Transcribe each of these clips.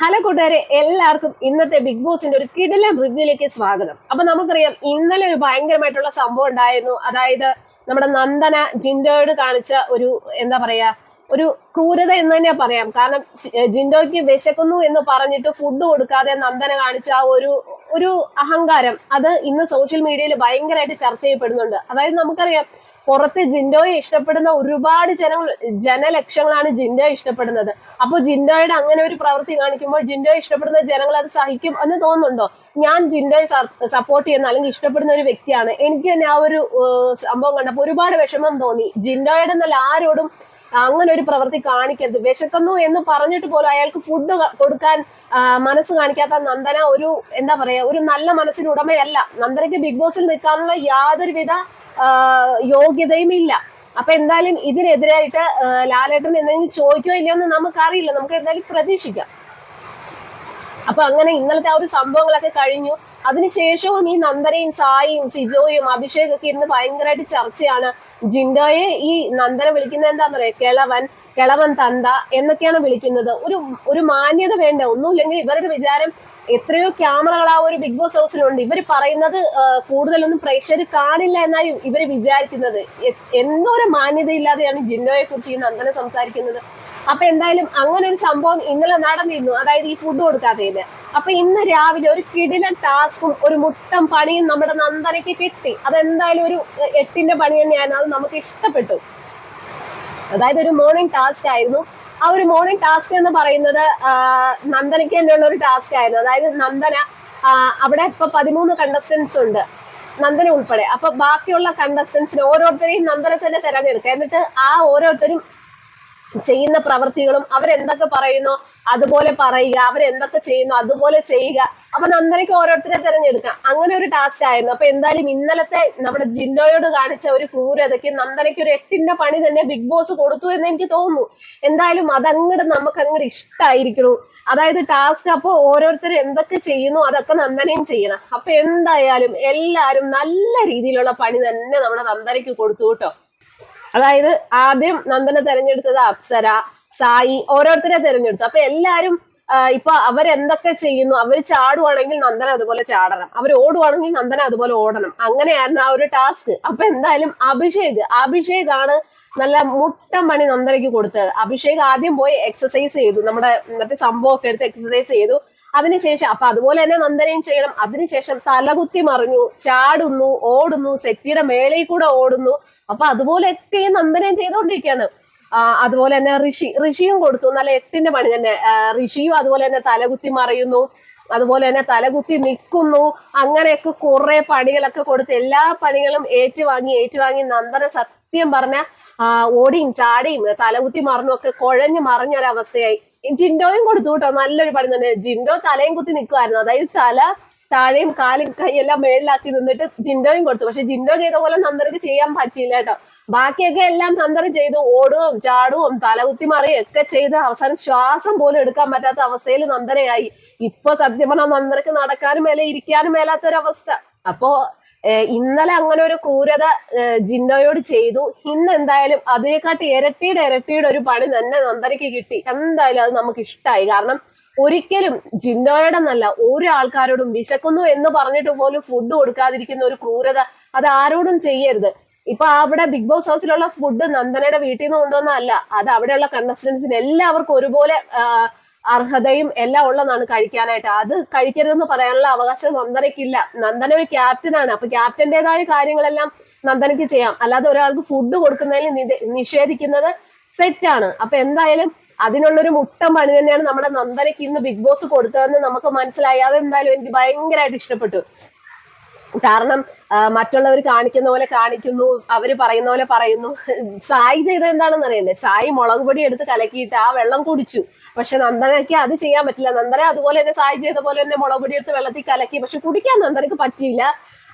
Hello കൂട്ടുകാരെ എല്ലാവർക്കും ഇന്നത്തെ ബിഗ് ബോസിന്റെ ഒരു കിടിലൻ റിവ്യൂലേക്ക് സ്വാഗതം. അപ്പൊ നമുക്കറിയാം ഇന്നലെ ഒരു ഭയങ്കരമായിട്ടുള്ള സംഭവം ഉണ്ടായിരുന്നു. അതായത് നമ്മുടെ നന്ദന ജിൻഡോയോട് കാണിച്ച ഒരു എന്താ പറയാ ഒരു ക്രൂരത എന്ന് തന്നെ പറയാം. കാരണം ജിൻഡോയ്ക്ക് വിശക്കുന്നു എന്ന് പറഞ്ഞിട്ട് ഫുഡ് കൊടുക്കാതെ നന്ദന കാണിച്ച ആ ഒരു ഒരു അഹങ്കാരം അത് ഇന്ന് സോഷ്യൽ മീഡിയയിൽ ഭയങ്കരമായിട്ട് ചർച്ച ചെയ്യപ്പെടുന്നുണ്ട്. അതായത് നമുക്കറിയാം പുറത്ത് ജിൻഡോയെ ഇഷ്ടപ്പെടുന്ന ഒരുപാട് ജനങ്ങൾ ജനലക്ഷങ്ങളാണ് ജിൻഡോയെ ഇഷ്ടപ്പെടുന്നത്. അപ്പോൾ ജിൻഡോയുടെ അങ്ങനെ ഒരു പ്രവൃത്തി കാണിക്കുമ്പോൾ ജിൻഡോയെ ഇഷ്ടപ്പെടുന്ന ജനങ്ങൾ അത് സഹിക്കും എന്ന് തോന്നുന്നുണ്ടോ? ഞാൻ ജിൻഡോയെ സപ്പോർട്ട് ചെയ്യുന്ന അല്ലെങ്കിൽ ഇഷ്ടപ്പെടുന്ന ഒരു വ്യക്തിയാണ്. എനിക്ക് തന്നെ ആ ഒരു സംഭവം കണ്ടപ്പോൾ ഒരുപാട് വിഷമം തോന്നി. ജിൻഡോയുടെ എന്നല്ല ആരോടും അങ്ങനെ ഒരു പ്രവൃത്തി കാണിക്കരുത്. വിശക്കുന്നു എന്ന് പറഞ്ഞിട്ട് പോലും അയാൾക്ക് ഫുഡ് കൊടുക്കാൻ മനസ്സ് കാണിക്കാത്ത നന്ദന ഒരു എന്താ പറയാ ഒരു നല്ല മനസ്സിന് ഉടമയല്ല. നന്ദനക്ക് ബിഗ് ബോസിൽ നിൽക്കാനുള്ള യാതൊരുവിധ യോഗ്യതയും ഇല്ല. അപ്പൊ എന്തായാലും ഇതിനെതിരായിട്ട് ലാലേട്ടൻ എന്തെങ്കിലും ചോദിക്കോ ഇല്ലയോ എന്ന് നമുക്കറിയില്ല. നമുക്ക് എന്തായാലും പ്രതീക്ഷിക്കാം. അപ്പൊ അങ്ങനെ ഇന്നലത്തെ ആ ഒരു സംഭവങ്ങളൊക്കെ കഴിഞ്ഞു. അതിനുശേഷവും ഈ നന്ദനയും സായിയും സിജോയും അഭിഷേക് ഒക്കെ ഇരുന്ന് ഭയങ്കരമായിട്ട് ചർച്ചയാണ്. ജിൻഡോയെ ഈ നന്ദന വിളിക്കുന്നത് എന്താന്ന് പറയാ കിളവൻ കിളവൻ തന്ത എന്നൊക്കെയാണ് വിളിക്കുന്നത്. ഒരു ഒരു മാന്യത വേണ്ട. ഒന്നുമില്ലെങ്കിൽ ഇവരുടെ വിചാരം എത്രയോ ക്യാമറകൾ ആ ഒരു ബിഗ് ബോസ് ഹൗസിലുണ്ട്. ഇവർ പറയുന്നത് കൂടുതലൊന്നും പ്രേക്ഷകർ കാണില്ല എന്നാണ് ഇവർ വിചാരിക്കുന്നത്. എന്തോ ഒരു മാന്യതയില്ലാതെയാണ് ജിൻഡോയെ കുറിച്ച് ഈ നന്ദന സംസാരിക്കുന്നത്. അപ്പൊ എന്തായാലും അങ്ങനെ ഒരു സംഭവം ഇന്നലെ നടന്നിരുന്നു. അതായത് ഈ ഫുഡ് കൊടുക്കാത്തതിന് അപ്പൊ ഇന്ന് രാവിലെ ഒരു കിടിലൻ ടാസ്കും ഒരു മുട്ടം പണിയും നമ്മുടെ നന്ദനയ്ക്ക് കിട്ടി. അതെന്തായാലും ഒരു എട്ടിന്റെ പണി തന്നെയാണ്. അത് നമുക്ക് ഇഷ്ടപ്പെട്ടു. അതായത് ഒരു മോർണിംഗ് ടാസ്ക് ആയിരുന്നു. ആ ഒരു മോർണിംഗ് ടാസ്ക് എന്ന് പറയുന്നത് നന്ദനയ്ക്ക് തന്നെയുള്ള ഒരു ടാസ്ക് ആയിരുന്നു. അതായത് നന്ദന അവിടെ ഇപ്പൊ പതിമൂന്ന് കണ്ടസ്റ്റൻസ് ഉണ്ട് നന്ദന ഉൾപ്പെടെ. അപ്പൊ ബാക്കിയുള്ള കണ്ടസ്റ്റൻസിന് ഓരോരുത്തരെയും നന്ദന തന്നെ തെരഞ്ഞെടുക്കുക. എന്നിട്ട് ആ ഓരോരുത്തരും ചെയ്യുന്ന പ്രവൃത്തികളും അവരെന്തൊക്കെ പറയുന്നു അതുപോലെ പറയുക അവരെന്തൊക്കെ ചെയ്യുന്നു അതുപോലെ ചെയ്യുക. അപ്പൊ നന്ദനയ്ക്ക് ഓരോരുത്തരെ തിരഞ്ഞെടുക്കാം അങ്ങനെ ഒരു ടാസ്ക് ആയിരുന്നു. അപ്പൊ എന്തായാലും ഇന്നലത്തെ നമ്മുടെ ജിൻഡോയോട് കാണിച്ച ഒരു ക്രൂരതയ്ക്ക് നന്ദനയ്ക്ക് ഒരു എട്ടിന്റെ പണി തന്നെ ബിഗ് ബോസ് കൊടുത്തു എന്ന് എനിക്ക് തോന്നുന്നു. എന്തായാലും അതങ്ങോട്ട് നമുക്ക് അങ്ങോട്ട് ഇഷ്ടമായിരിക്കണു അതായത് ടാസ്ക് അപ്പോൾ ഓരോരുത്തർ എന്തൊക്കെ ചെയ്യുന്നു അതൊക്കെ നന്ദനയും ചെയ്യണം. അപ്പൊ എന്തായാലും എല്ലാരും നല്ല രീതിയിലുള്ള പണി തന്നെ നമ്മുടെ നന്ദനയ്ക്ക് കൊടുത്തു കേട്ടോ. അതായത് ആദ്യം നന്ദനെ തെരഞ്ഞെടുത്തത് അപ്സര സായി ഓരോരുത്തരെ തെരഞ്ഞെടുത്തു. അപ്പൊ എല്ലാരും ഇപ്പൊ അവരെന്തൊക്കെ ചെയ്യുന്നു? അവർ ചാടുവാണെങ്കിൽ നന്ദന അതുപോലെ ചാടണം. അവർ ഓടുവാണെങ്കിൽ നന്ദന അതുപോലെ ഓടണം. അങ്ങനെയായിരുന്നു ആ ഒരു ടാസ്ക്. അപ്പൊ എന്തായാലും അഭിഷേക് അഭിഷേക് ആണ് നല്ല മുട്ടം പണി നന്ദനയ്ക്ക് കൊടുത്തത്. അഭിഷേക് ആദ്യം പോയി എക്സസൈസ് ചെയ്തു. നമ്മുടെ മറ്റേ സംഭവമൊക്കെ എടുത്ത് എക്സസൈസ് ചെയ്തു. അതിനുശേഷം അപ്പൊ അതുപോലെ തന്നെ നന്ദനയും ചെയ്യണം. അതിനുശേഷം തലകുത്തി മറിഞ്ഞു ചാടുന്നു ഓടുന്നു സെറ്റിയുടെ മേളയിൽ കൂടെ ഓടുന്നു. അപ്പൊ അതുപോലെയൊക്കെ ഈ നന്ദനയും ചെയ്തുകൊണ്ടിരിക്കുകയാണ്. അതുപോലെ തന്നെ ഋഷി ഋഷിയും കൊടുത്തു. നല്ല എട്ടിന്റെ പണി തന്നെ. ഋഷിയും അതുപോലെ തന്നെ തലകുത്തി മറിയുന്നു. അതുപോലെ തന്നെ തലകുത്തി നിൽക്കുന്നു. അങ്ങനെയൊക്കെ കുറെ പണികളൊക്കെ കൊടുത്ത് എല്ലാ പണികളും ഏറ്റുവാങ്ങി ഏറ്റുവാങ്ങി നന്ദന സത്യം പറഞ്ഞ ഓടിയും ചാടിയും തലകുത്തി മറിഞ്ഞും ഒക്കെ കുഴഞ്ഞു മറിഞ്ഞൊരവസ്ഥയായി. ജിൻഡോയും കൊടുത്തു കേട്ടോ. നല്ലൊരു പണി തന്നെ. ജിൻഡോ തലയും കുത്തി നിൽക്കുമായിരുന്നു അതായത് തല താഴെയും കാലും കൈയെല്ലാം മേളിലാക്കി നിന്നിട്ട് ജിൻഡോയും കൊടുത്തു. പക്ഷെ ജിൻഡോ ചെയ്ത പോലെ നന്ദനക്ക് ചെയ്യാൻ പറ്റിയില്ല കേട്ടോ. ബാക്കിയൊക്കെ എല്ലാം നന്ദന ചെയ്തു. ഓടുകയും ചാടുകയും തലകുത്തി മറിയും ഒക്കെ ചെയ്ത് അവസാനം ശ്വാസം പോലും എടുക്കാൻ പറ്റാത്ത അവസ്ഥയിൽ നന്ദനയായി. ഇപ്പൊ സത്യം പറഞ്ഞാൽ നന്ദനക്ക് നടക്കാനും മേലെ ഇരിക്കാനും മേലാത്തൊരവസ്ഥ. അപ്പോ ഇന്നലെ അങ്ങനെ ഒരു ക്രൂരത ജിന്നോയോട് ചെയ്തു. ഇന്ന് എന്തായാലും അതിനെക്കാട്ടി ഇരട്ടിയുടെ ഇരട്ടിയുടെ ഒരു പണി തന്നെ നന്ദനയ്ക്ക് കിട്ടി. എന്തായാലും അത് നമുക്ക് ഇഷ്ടമായി കാരണം ഒരിക്കലും ജിന്നോയോടെന്നല്ല ഓരോ ആൾക്കാരോടും വിശക്കുന്നു എന്ന് പറഞ്ഞിട്ട് പോലും ഫുഡ് കൊടുക്കാതിരിക്കുന്ന ഒരു ക്രൂരത അത് ആരോടും ചെയ്യരുത്. ഇപ്പൊ അവിടെ ബിഗ് ബോസ് ഹൗസിലുള്ള ഫുഡ് നന്ദനയുടെ വീട്ടിൽ നിന്ന് കൊണ്ടുവന്നതല്ല. അത് അവിടെയുള്ള കണ്ടസ്റ്റൻസിന് എല്ലാവർക്കും ഒരുപോലെ അർഹതയും എല്ലാം ഉള്ളതാണ് കഴിക്കാനായിട്ട്. അത് കഴിക്കരുതെന്ന് പറയാനുള്ള അവകാശം നന്ദനയ്ക്കില്ല. നന്ദന ഒരു ക്യാപ്റ്റനാണ് അപ്പൊ ക്യാപ്റ്റന്റേതായ കാര്യങ്ങളെല്ലാം നന്ദനയ്ക്ക് ചെയ്യാം. അല്ലാതെ ഒരാൾക്ക് ഫുഡ് കൊടുക്കുന്നതിൽ നിത- നിഷേധിക്കുന്നത് തെറ്റാണ്. അപ്പൊ എന്തായാലും അതിനുള്ളൊരു മുട്ട പണി തന്നെയാണ് നമ്മുടെ നന്ദനയ്ക്ക് ഇന്ന് ബിഗ് ബോസ് കൊടുത്തതെന്ന് നമുക്ക് മനസ്സിലായി. അതെന്തായാലും എനിക്ക് ഭയങ്കരമായിട്ട് ഇഷ്ടപ്പെട്ടു. കാരണം മറ്റുള്ളവർ കാണിക്കുന്ന പോലെ കാണിക്കുന്നു അവർ പറയുന്ന പോലെ പറയുന്നു. സായി ചെയ്ത എന്താണെന്ന് അറിയണ്ടേ? സായി മുളക് പൊടി എടുത്ത് കലക്കിയിട്ട് ആ വെള്ളം കുടിച്ചു. പക്ഷെ നന്ദനയ്ക്ക് അത് ചെയ്യാൻ പറ്റില്ല. നന്ദന അതുപോലെ തന്നെ സായി ചെയ്ത പോലെ തന്നെ മുളക് പൊടി എടുത്ത് വെള്ളത്തിൽ കലക്കി. പക്ഷെ കുടിക്കാൻ നന്ദനക്ക് പറ്റിയില്ല.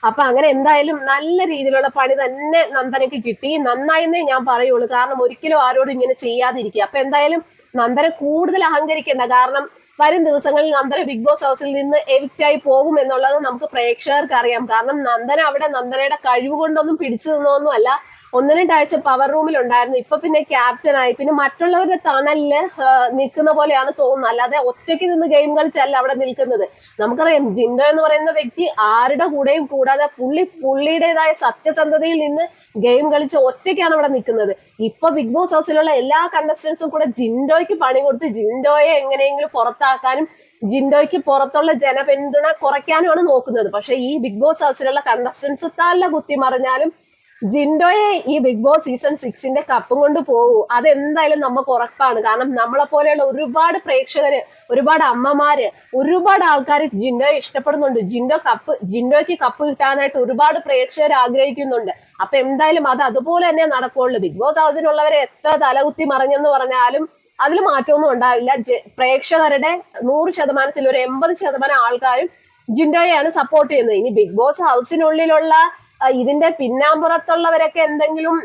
അപ്പൊ അങ്ങനെ എന്തായാലും നല്ല രീതിയിലുള്ള പണി തന്നെ നന്ദനക്ക് കിട്ടി. നന്നായെന്നേ ഞാൻ പറയുള്ളൂ. കാരണം ഒരിക്കലും ആരോടും ഇങ്ങനെ ചെയ്യാതിരിക്കുക. അപ്പൊ എന്തായാലും നന്ദന കൂടുതൽ അഹങ്കരിക്കേണ്ട. കാരണം വരും ദിവസങ്ങളിൽ നന്ദന ബിഗ് ബോസ് ഹൗസിൽ നിന്ന് എവിക്റ്റ് ആയി പോകും എന്നുള്ളത് നമുക്ക് പ്രേക്ഷകർക്ക് അറിയാം. കാരണം നന്ദന അവിടെ നന്ദനയുടെ കഴിവ് കൊണ്ടൊന്നും പിടിച്ചു നിന്നൊന്നും അല്ല ഒന്ന് രണ്ടാഴ്ച പവർ റൂമിൽ ഉണ്ടായിരുന്നു. ഇപ്പൊ പിന്നെ ക്യാപ്റ്റൻ ആയി. പിന്നെ മറ്റുള്ളവരുടെ തണലിൽ നിൽക്കുന്ന പോലെയാണ് തോന്നുന്നത്. അല്ലാതെ ഒറ്റയ്ക്ക് നിന്ന് ഗെയിം കളിച്ചല്ല അവിടെ നിൽക്കുന്നത്. നമുക്കറിയാം ജിൻഡോ എന്ന് പറയുന്ന വ്യക്തി ആരുടെ കൂടെയും കൂടാതെ പുള്ളി പുള്ളിയുടേതായ സത്യസന്ധതയിൽ നിന്ന് ഗെയിം കളിച്ച് ഒറ്റയ്ക്കാണ് അവിടെ നിൽക്കുന്നത്. ഇപ്പൊ ബിഗ് ബോസ് ഹൗസിലുള്ള എല്ലാ കണ്ടസ്റ്റൻസും കൂടെ ജിൻഡോയ്ക്ക് പണി കൊടുത്ത് ജിൻഡോയെ എങ്ങനെയെങ്കിലും പുറത്താക്കാനും ജിൻഡോയ്ക്ക് പുറത്തുള്ള ജനപിന്തുണ കുറയ്ക്കാനുമാണ് നോക്കുന്നത്. പക്ഷെ ഈ ബിഗ് ബോസ് ഹൗസിലുള്ള കണ്ടസ്റ്റൻസ് തല കുത്തി മറിഞ്ഞാലും ജിൻഡോയെ ഈ ബിഗ് ബോസ് സീസൺ സിക്സിന്റെ കപ്പും കൊണ്ട് പോകൂ അതെന്തായാലും നമുക്ക് ഉറപ്പാണ്. കാരണം നമ്മളെ പോലെയുള്ള ഒരുപാട് പ്രേക്ഷകര് ഒരുപാട് അമ്മമാര് ഒരുപാട് ആൾക്കാർ ജിൻഡോയെ ഇഷ്ടപ്പെടുന്നുണ്ട്. ജിൻഡോ കപ്പ് ജിൻഡോയ്ക്ക് കപ്പ് കിട്ടാനായിട്ട് ഒരുപാട് പ്രേക്ഷകർ ആഗ്രഹിക്കുന്നുണ്ട്. അപ്പൊ എന്തായാലും അത് അതുപോലെ തന്നെ നടക്കുള്ളൂ. ബിഗ് ബോസ് ഹൗസിലുള്ളവരെ എത്ര തലകുത്തി മറിഞ്ഞെന്ന് പറഞ്ഞാലും അതിൽ മാറ്റമൊന്നും ഉണ്ടാവില്ല. പ്രേക്ഷകരുടെ നൂറ് ശതമാനത്തിൽ ഒരു എൺപത് ശതമാനം ആൾക്കാരും ജിൻഡോയെയാണ് സപ്പോർട്ട് ചെയ്യുന്നത്. ഇനി ബിഗ് ബോസ് ഹൗസിനുള്ളിലുള്ള ഇതിന്റെ പിന്നാമ്പുറത്തുള്ളവരൊക്കെ എന്തെങ്കിലും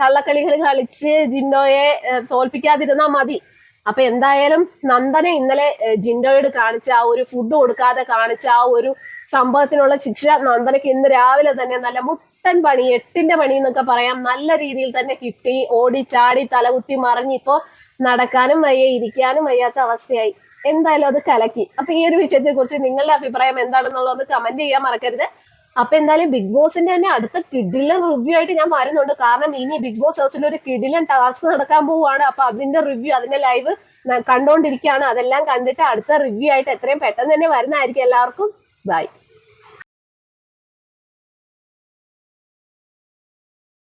കള്ളക്കളികൾ കളിച്ച് ജിൻഡോയെ തോൽപ്പിക്കാതിരുന്നാ മതി. അപ്പൊ എന്തായാലും നന്ദനെ ഇന്നലെ ജിൻഡോയോട് കാണിച്ച ആ ഒരു ഫുഡ് കൊടുക്കാതെ കാണിച്ച ആ ഒരു സംഭവത്തിനുള്ള ശിക്ഷ നന്ദനക്ക് ഇന്ന് രാവിലെ തന്നെ നല്ല മുട്ടൻ പണി എട്ടിന്റെ പണി എന്നൊക്കെ പറയാം. നല്ല രീതിയിൽ തന്നെ കിട്ടി ഓടി ചാടി തലകുത്തി മറിഞ്ഞിപ്പോ നടക്കാനും വയ്യ ഇരിക്കാനും വയ്യാത്ത അവസ്ഥയായി. എന്തായാലും അത് കലക്കി. അപ്പൊ ഈ ഒരു വിഷയത്തെ കുറിച്ച് നിങ്ങളുടെ അഭിപ്രായം എന്താണെന്നുള്ളത് കമന്റ് ചെയ്യാൻ മറക്കരുത്. അപ്പൊ എന്തായാലും ബിഗ് ബോസിന്റെ തന്നെ അടുത്ത കിഡിലൻ റിവ്യൂ ആയിട്ട് ഞാൻ വരുന്നുണ്ട് കാരണം ഇനി ബിഗ് ബോസ് ഹൗസിൽ ഒരു കിഡിലൻ ടാസ്ക് നടക്കാൻ പോവുകയാണ്. അപ്പൊ അതിന്റെ റിവ്യൂ അതിന്റെ ലൈവ് കണ്ടുകൊണ്ടിരിക്കുകയാണ് അതെല്ലാം കണ്ടിട്ട് അടുത്ത റിവ്യൂ ആയിട്ട് എത്രയും പെട്ടെന്ന് തന്നെ വരുന്നതായിരിക്കും. എല്ലാവർക്കും ബൈ